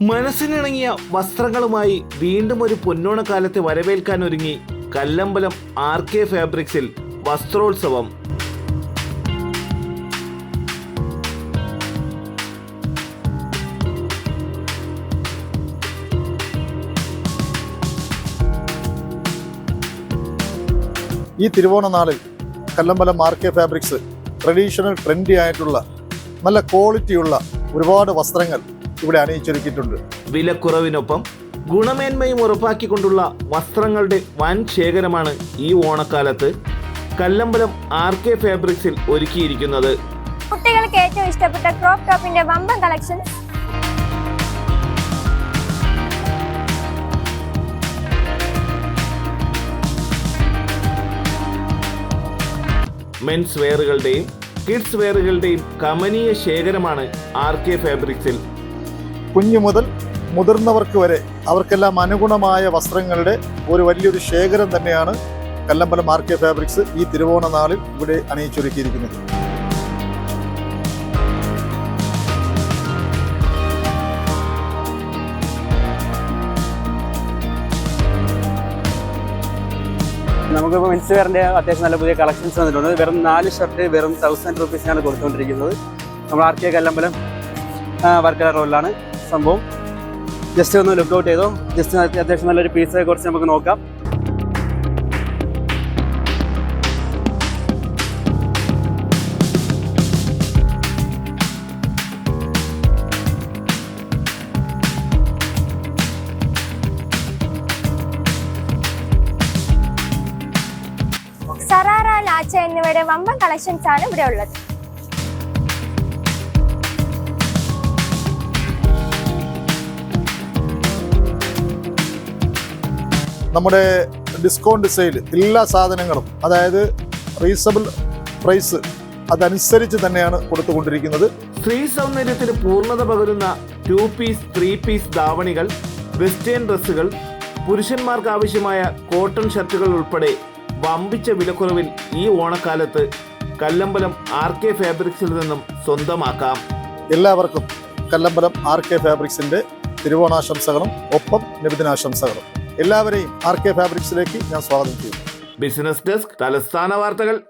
മനസ്സിനിണങ്ങിയ വസ്ത്രങ്ങളുമായി വീണ്ടും ഒരു പൊന്നോണക്കാലത്തെ വരവേൽക്കാൻ ഒരുങ്ങി കല്ലമ്പലം ആർ കെ ഫാബ്രിക്സിൽ വസ്ത്രോത്സവം. ഈ തിരുവോണ നാളിൽ Kallambalam R K fabrics traditional trendy ആയിട്ടുള്ള നല്ല ക്വാളിറ്റിയുള്ള ഒരുപാട് വസ്ത്രങ്ങൾ ഇവിടെ അണിയിച്ചൊരുക്കിയിട്ടുണ്ട് വിലക്കുറവിനൊപ്പം ഗുണമേന്മയും ഉറപ്പാക്കിക്കൊണ്ടുള്ള വസ്ത്രങ്ങളുടെ വൻ ശേഖരമാണ് ഈ ഓണക്കാലത്ത് കല്ലമ്പലം ആർ കെ ഫാബ്രിക്സിൽ ഒരുക്കിയിരിക്കുന്നത്. കുട്ടികൾക്ക് ഏറ്റവും ഇഷ്ടപ്പെട്ട ക്രോപ്പ് ടോപ്പിന്റെ വമ്പൻ കളക്ഷൻ മെൻസ് വെയറുകളുടെയും കിഡ്സ് വെയറുകളുടെയും കമനീയ ശേഖരമാണ് ആർ കെ ഫാബ്രിക്സിൽ. കുഞ്ഞു മുതൽ മുതിർന്നവർക്ക് വരെ അവർക്കെല്ലാം അനുഗുണമായ വസ്ത്രങ്ങളുടെ ഒരു വലിയൊരു ശേഖരം തന്നെയാണ് കല്ലമ്പലം ആർ കെ ഫാബ്രിക്സ് ഈ തിരുവോണ നാളിൽ ഇവിടെ അണിയിച്ചൊരുക്കിയിരിക്കുന്നത്. നമുക്കിപ്പോൾ മെൻസ് വെയറിന്റെ അത്യാവശ്യം നല്ല പുതിയ കളക്ഷൻസ് വന്നിട്ടുണ്ട്. വെറും നാല് ഷർട്ട് വെറും തൗസൻഡ് റുപ്പീസിനാണ് കൊടുത്തുകൊണ്ടിരിക്കുന്നത്. നമ്മൾ ആർ കെ കല്ലമ്പലം വർക്കല റോഡിലാണ് സംഭവം. ജസ്റ്റ് ഒന്ന് ലുക്ക് ഔട്ട് ചെയ്തോ. ജസ്റ്റ് അത്യാവശ്യം നല്ലൊരു പീസയെ കുറിച്ച് നമുക്ക് നോക്കാം. സറാറ ലാച്ച എന്നിവയുടെ വമ്പൻ കളക്ഷൻസ് ആണ് ഇവിടെ ഉള്ളത്. നമ്മുടെ ഡിസ്കൗണ്ട് സെയിൽ എല്ലാ സാധനങ്ങളും അതായത് റീസണബിൾ പ്രൈസ് അതനുസരിച്ച് തന്നെയാണ് കൊടുത്തുകൊണ്ടിരിക്കുന്നത്. സ്ത്രീ സൗന്ദര്യത്തിന് പൂർണത പകരുന്ന ടു പീസ് ത്രീ പീസ് ധാവണികൾ വെസ്റ്റേൺ ഡ്രസ്സുകൾ പുരുഷന്മാർക്ക് ആവശ്യമായ കോട്ടൺ ഷർട്ടുകൾ ഉൾപ്പെടെ വമ്പിച്ച വിലക്കുറവിൽ ഈ ഓണക്കാലത്ത് കല്ലമ്പലം ആർ കെ ഫാബ്രിക്സിൽ നിന്നും സ്വന്തമാക്കാം. എല്ലാവർക്കും കല്ലമ്പലം ആർ കെ ഫാബ്രിക്സിന്റെ തിരുവോണാശംസകളും ഒപ്പം നബിദിനാശംസകളും എല്ലാവരെയും ആർ കെ ഫാബ്രിക്സിലേക്ക് ഞാൻ സ്വാഗതം ചെയ്യുന്നു. ബിസിനസ് ഡെസ്ക് തലസ്ഥാന വാർത്തകൾ.